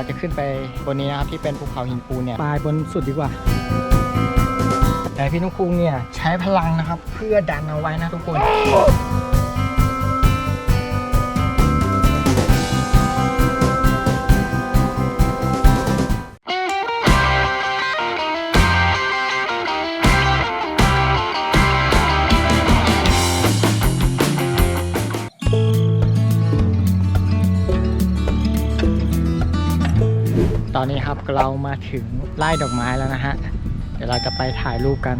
เราจะขึ้นไปบนนี้นะครับที่เป็นภูเขาหินปูนเนี่ยปลายบนสุดดีกว่า แต่พี่นุกคุงเนี่ยใช้พลังนะครับ เพื่อดันเอาไว้นะทุกคน อนนี้ครับเรามาถึงไร่ดอกไม้แล้วนะฮะ เดี๋ยวเราจะไปถ่ายรูปกัน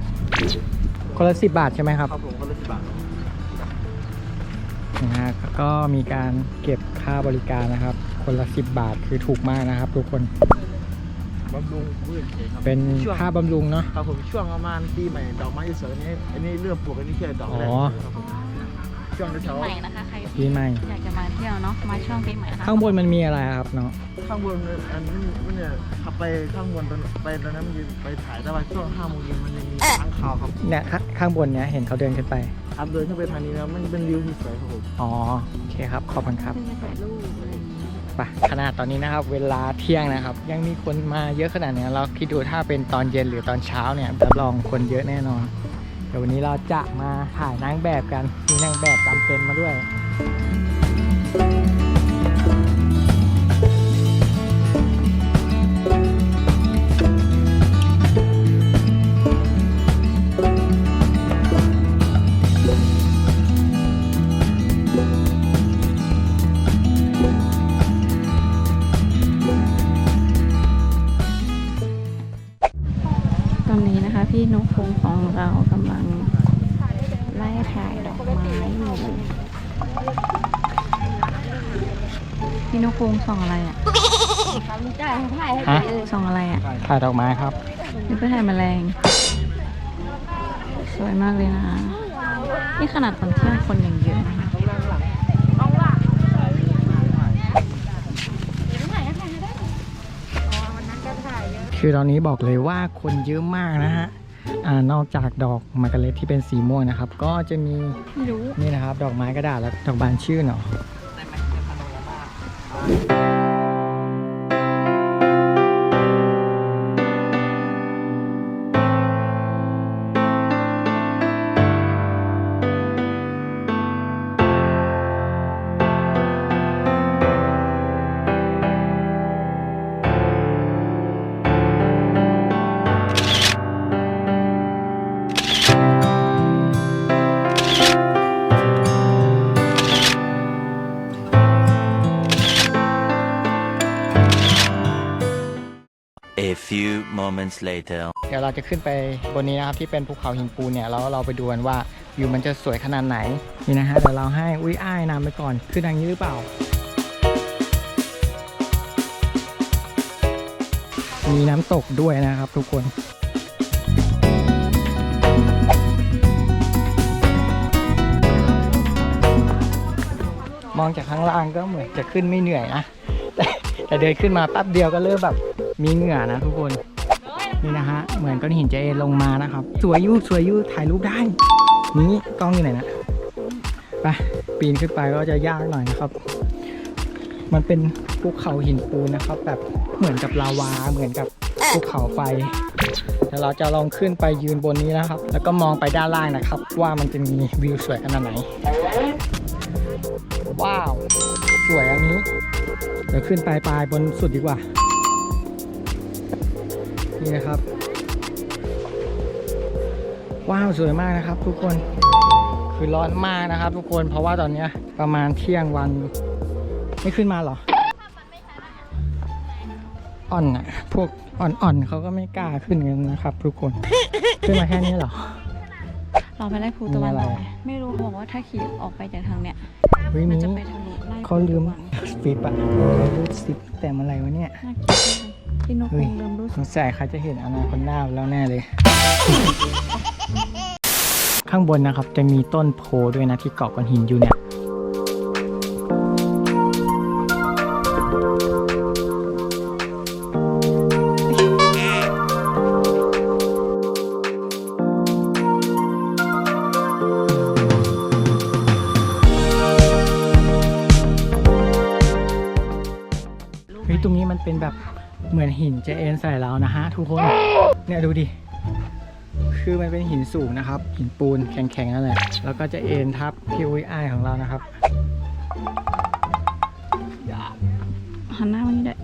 คนละสิบบาทใช่ไหมครับครับผมก็เลยสิบบาทนะฮะก็มีการเก็บค่าบริการนะครับ คนละสิบบาทคือถูกมากนะครับ ทุกคนบำรุงพืชเฉยครับเป็นช่วงค่าบำรุงเนาะครับผมช่วงประมาณปีใหม่ดอกไม้จะสวยอันนี้อันนี้เริ่มปลูกอันนี้แค่ดอกแรกอ๋อครับผม ช่วงแถวใหม่นะคะใครปีใหม่ อยากจะมาเที่ยวเนาะมาช่วงปีใหม่นะคะข้างบนมันมีอะไรครับเนาะข้างบนอันนี้มันเนี่ยขับไปข้างบนตอนไปตอนนั้นมันจะไปถ่ายแต่ว่าช่วงห้าโมงเย็นมันยังมีค้างคาวครับเนี่ยข้าข้างบนเนี่ยเห็นเขาเดินขึ้นไปครับเดินขึ้นไปทางนี้นะมันเป็นวิวที่สวยครับผมอ๋อโอเคครับขอบคุณครับขึ้นไปถ่ายรูปอะไรอย่างเงี้ยไปขนาดตอนนี้นะครับ เวลาเที่ยงนะครับ ยังมีคนมาเยอะขนาดเนี้ยเราคิดดูถ้าเป็นตอนเย็นหรือตอนเช้าเนี่ยรับรองคนเยอะแน่นอน เดี๋ยววันนี้เราจะมาถ่ายนางแบบกัน มีนางแบบจำเป็นมาด้วยตอนนี้นะคะ พี่นกพงของเรา ไล่ถ่ายดอกไม้อยู่พี่นกพงส่องอะไรอะฮะส่องอะไรอะถ่ายดอกไม้ครับนี่เพื่อถ่ายแมลง สวยมากเลยนะคะนี่ขนาดตอนเที่ยงคนยังเยอะนะคะคือตอนนี้บอกเลยว่าคนเยอะมากนะฮะ อ่านอกจากดอกมะกะเล็ดที่เป็นสีม่วงนะครับ ก็จะมีไม่รู้นี่นะครับ ดอกไม้กระดาษและดอกบานชื่นเนาะ moments later. ดี๋ยวเราจะขึ้นไปบนนี้นะครับที่เป็นภูเขาหินปูนเนี่ยแล้วเราไปดูกันว่าวิวมันจะสวยขนาดไหนนี่นะฮะเดี๋ยวเราให้อุ้ยอ้ายนำไปก่อนขึ้นทางนี้หรือเปล่ามีน้ำตกด้วยนะครับทุกคนมองจากข้างล่างก็เหมือนจะขึ้นไม่เหนื่อยนะแต่เดินขึ้นมาแป๊บเดียวก็เริ่มแบบมีเหงื่อนะทุกคน นี่นะฮะ เหมือนก้อนหินจะเอลงมานะครับ สวยยุสวยยุถ่ายรูปได้ นี่กล้องอยู่ไหนนะ ไป ปีนขึ้นไปก็จะยากหน่อยนะครับ มันเป็นภูเขาหินปูนนะครับ แบบเหมือนกับลาวา เหมือนกับภูเขาไฟเดี๋ยวเราจะลองขึ้นไปยืนบนนี้นะครับ แล้วก็มองไปด้านล่างนะครับ ว่ามันจะมีวิวสวยขนาดไหน ว้าว สวยอันนี้ เดี๋ยวขึ้นไปปลายบนสุดดีกว่า นี่นะครับ ว้าวสวยมากนะครับ ทุกคนคือร้อนมากนะครับ ทุกคนเพราะว่าตอนเนี้ยประมาณเที่ยงวัน ไม่ขึ้นมาเหรออ่อนอะพวกอ่อนๆเขาก็ไม่กล้าขึ้นกันนะครับ ทุกคนขึ้นมาแค่นี้เหรอเราไปไล่ภูตะวันมีอะไรออกไม่รู้เขาบอกว่าถ้าขี่ออกไปจากทางเนี้ยเฮ้ยมันนี้จะไปทะลุไล่เขาลืมภูตะวัน ฟิปอะรูดซิปแต่เมื่อไหร่วะเนี่ยน่าเกลียดมากเลยพี่นกคเฮ้ยงลืมรู้สงสัยเขาจะเห็นอนาคอนด้าแล้วแน่เลย ข้างบนนะครับจะมีต้นโพด้วยนะที่เกาะก้อนหินอยู่เนี่ย เป็นแบบเหมือนหินจะเอ็นใส่เรานะฮะทุกคน เนี่ยดูดิ คือมันเป็นหินสูงนะครับ หินปูนแข็งๆนั่นแหละ แล้วก็จะเอ็นทับพิวไอของเรานะครับหันหน้ามานี่ได้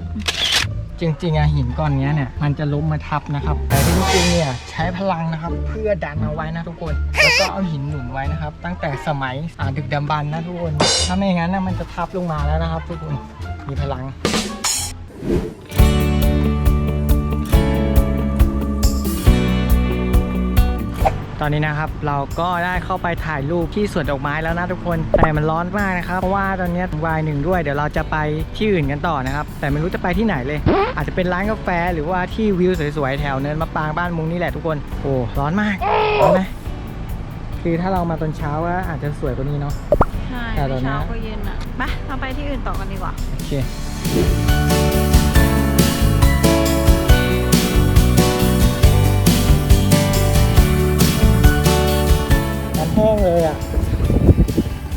จริงๆอะหินก้อนเนี้ยเนี่ยมันจะล้มมาทับนะครับ แต่ที่จริงๆเนี่ยใช้พลังนะครับ เพื่อดันเอาไว้นะทุกคน แล้วก็เอาหินหนุนไว้นะครับ ตั้งแต่สมัยอ่าดึกดำบรรพ์นะทุกคน ถ้าไม่อย่างนั้นนะมันจะทับลงมาแล้วนะครับ ทุกคนมีพลัง ตอนนี้นะครับเราก็ได้เข้าไปถ่ายรูปที่สวนดอกไม้แล้วนะทุกคนแต่มันร้อนมากนะครับเพราะว่าตอนนี้วายหนึ่งด้วยเดี๋ยวเราจะไปที่อื่นกันต่อนะครับแต่ไม่รู้จะไปที่ไหนเลย อาจจะเป็นร้านกาแฟหรือว่าที่วิวสวยๆแถวเนินมะปรางบ้านมุงนี่แหละทุกคนโอ้ร้อนมากร้อนไหมคือถ้าเรามาตอนเช้าก็อาจจะสวยกว่านี้เนาะใช่แต่ตอนนี้เช้าก็เย็นอะไปเราไปที่อื่นต่อกันดีกว่าโอเค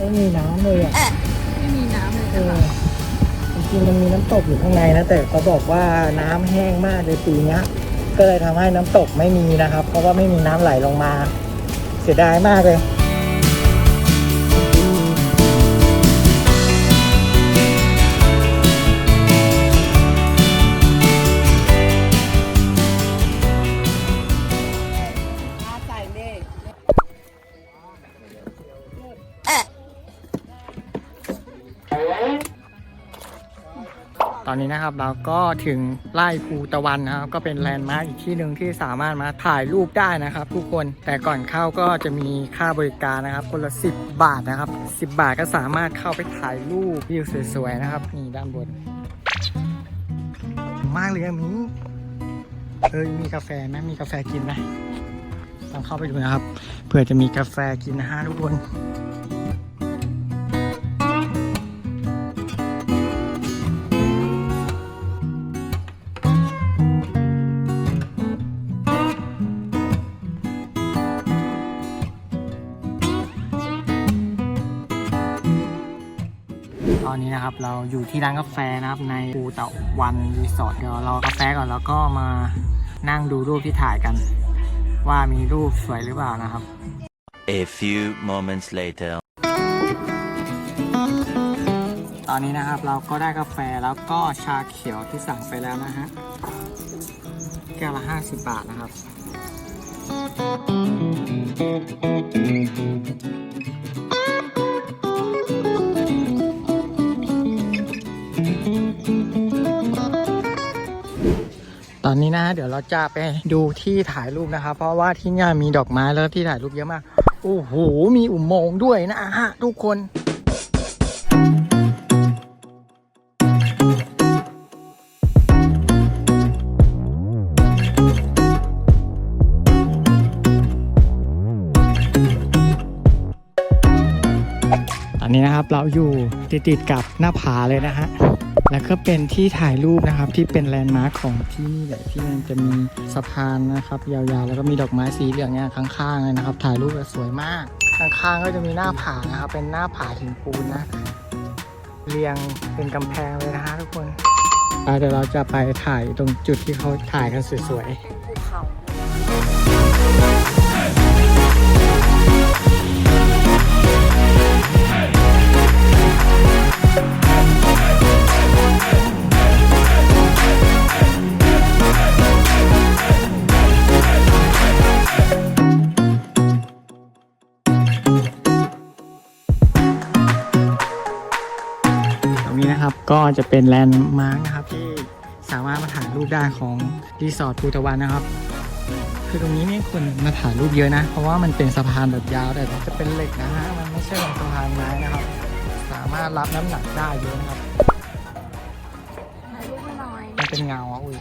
ไม่มีน้ำเลยอะไม่มีน้ำเลยเออจริงๆมันมีน้ำตกอยู่ข้างในนะ แต่เขาบอกว่าน้ำแห้งมากเลยปีเนี้ยก็เลยทำให้น้ำตกไม่มีนะครับ เพราะว่าไม่มีน้ำไหลลงมา เสียดายมากเลย อนนี้นะครับเราก็ถึงไร่ภูตะวันนะครับ ก็เป็นแลนด์มาร์กอีกที่หนึ่งที่สามารถมาถ่ายรูปได้นะครับ ทุกคนแต่ก่อนเข้าก็จะมีค่าบริการนะครับ คนละ 10 บาทนะครับ 10 บาทก็สามารถเข้าไปถ่ายรูปวิวสวยๆนะครับนี่ด้านบน มากเลยอะหมีเออมีกาแฟไหมมีกาแฟกินไหมลองเข้าไปดูนะครับเผื่อจะมีกาแฟกินนะฮะทุกคน อนนี้นะครับเราอยู่ที่ร้านกาแฟนะครับในภูเตะวันรีสอร์ทเดี๋ยวเรากาแฟก่อนแล้วก็มานั่งดูรูปที่ถ่ายกัน ว่ามีรูปสวยหรือเปล่านะครับ A few moments later. ตอนนี้นะครับเราก็ได้กาแฟแล้วก็ชาเขียวที่สั่งไปแล้วนะฮะแก้วละ 50 บาทนะครับ อนนี้นะ เดี๋ยวเราจะไปดูที่ถ่ายรูปนะครับ เพราะว่าที่นี่มีดอกไม้แล้วที่ถ่ายรูปเยอะมาก โอ้โห มีอุโมงค์ด้วยนะฮะทุกคนนนี้นะครับเราอยู่ติดๆกับหน้าผาเลยนะฮะ แล้วก็เป็นที่ถ่ายรูปนะครับที่เป็นแลนด์มาร์คของที่นี่แหละที่มันจะมีสะพานนะครับยาวๆ แล้วก็มีดอกไม้สีเหลืองเนี่ยข้างๆเลยนะครับ ถ่ายรูปสวยมาก ข้างๆก็จะมีหน้าผานะครับ เป็นหน้าผาหินปูนนะ เรียงเป็นกำแพงเลยนะฮะทุกคนเดี๋ยวเราจะไปถ่ายตรงจุดที่เขาถ่ายกันสวยๆ รงนี้นะครับก็จะเป็นแลนด์มาร์กนะครับที่สามารถมาถ่ายรูปได้ของรีสอร์ทภูตะวันนะครับ คือตรงนี้เนี่ยคนมาถ่ายรูปเยอะนะ เพราะว่ามันเป็นสะพานแบบยาวแต่จะเป็นเหล็กนะฮะมันไม่ใช่สะพานไม้นะครับ สามารถรับน้ำหนักได้เยอะนะครับ เป็นเงาอะอุ้ย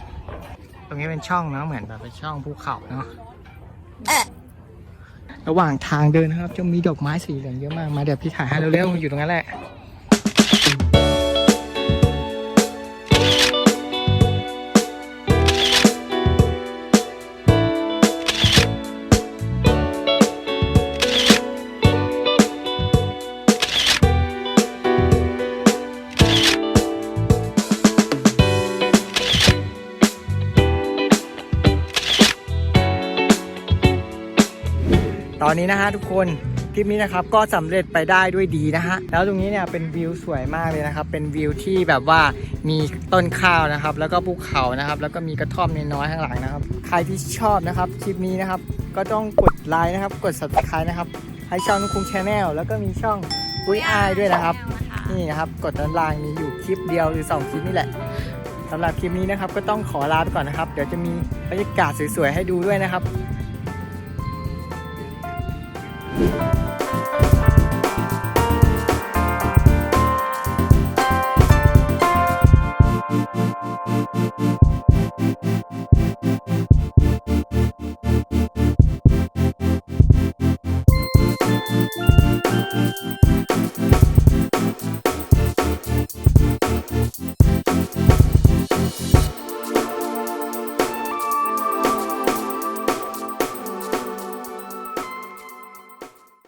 ตรงนี้เป็นช่องเนาะเหมือนแบบเป็นช่องภูเขาเนาะระหว่างทางเดินนะครับ จะมีดอกไม้สีเหลืองเยอะมากมาเดี๋ยวพี่ถ่ายให้เร็วๆอยู่ตรงนั้นแหละ ตอนนี้นะฮะทุกคนคลิปนี้นะครับก็สำเร็จไปได้ด้วยดีนะฮะแล้วตรงนี้เนี่ยเป็นวิวสวยมากเลยนะครับ เป็นวิวที่แบบว่ามีต้นข้าวนะครับ แล้วก็ภูเขานะครับ แล้วก็มีกระท่อมน้อยๆข้างหลังนะครับ ใครที่ชอบนะครับคลิปนี้นะครับ ก็ต้องกดไลค์นะครับ กด subscribe นะครับให้ช่องนุคุงชาแนลแล้วก็มีช่องปุ้ยอายด้วยนะครับ นี่นะครับกดด้านล่างมีอยู่คลิปเดียวหรือ 2 คลิปนี่แหละสำหรับคลิปนี้นะครับก็ต้องขอลาไปก่อนนะครับ เดี๋ยวจะมีบรรยากาศสวยๆให้ดูด้วยนะครับ Thank you.